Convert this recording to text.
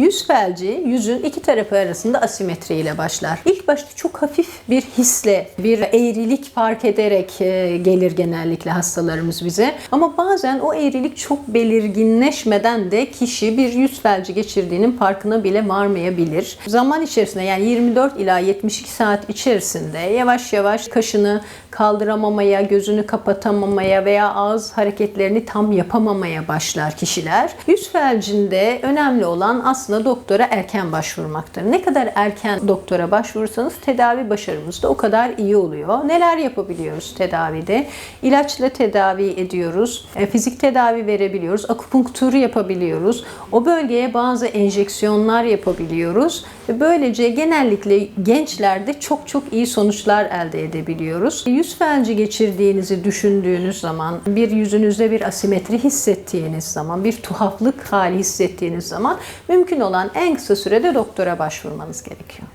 Yüz felci yüzün iki tarafı arasında asimetri ile başlar. İlk başta çok hafif bir hisle, bir eğrilik fark ederek e, gelir genellikle hastalarımız bize. Ama bazen o eğrilik çok belirginleşmeden de kişi bir yüz felci geçirdiğinin farkına bile varmayabilir. Zaman içerisinde yani 24 ila 72 saat içerisinde yavaş yavaş kaşını kaldıramamaya, gözünü kapatamamaya veya ağız hareketlerini tam yapamamaya başlar kişiler. Yüz felcinde önemli olan aslında doktora erken başvurmaktır. Ne kadar erken doktora başvurursanız tedavi başarımız da o kadar iyi oluyor. Neler yapabiliyoruz tedavide? İlaçla tedavi ediyoruz. e, Fizik tedavi verebiliyoruz. Akupunktur yapabiliyoruz. O bölgeye bazı enjeksiyonlar yapabiliyoruz. Böylece genellikle gençlerde çok çok iyi sonuçlar elde edebiliyoruz. Yüz felci geçirdiğinizi düşündüğünüz zaman, bir yüzünüzde bir asimetri hissettiğiniz zaman, bir tuhaflık hali hissettiğiniz zaman mümkün olan en kısa sürede doktora başvurmanız gerekiyor.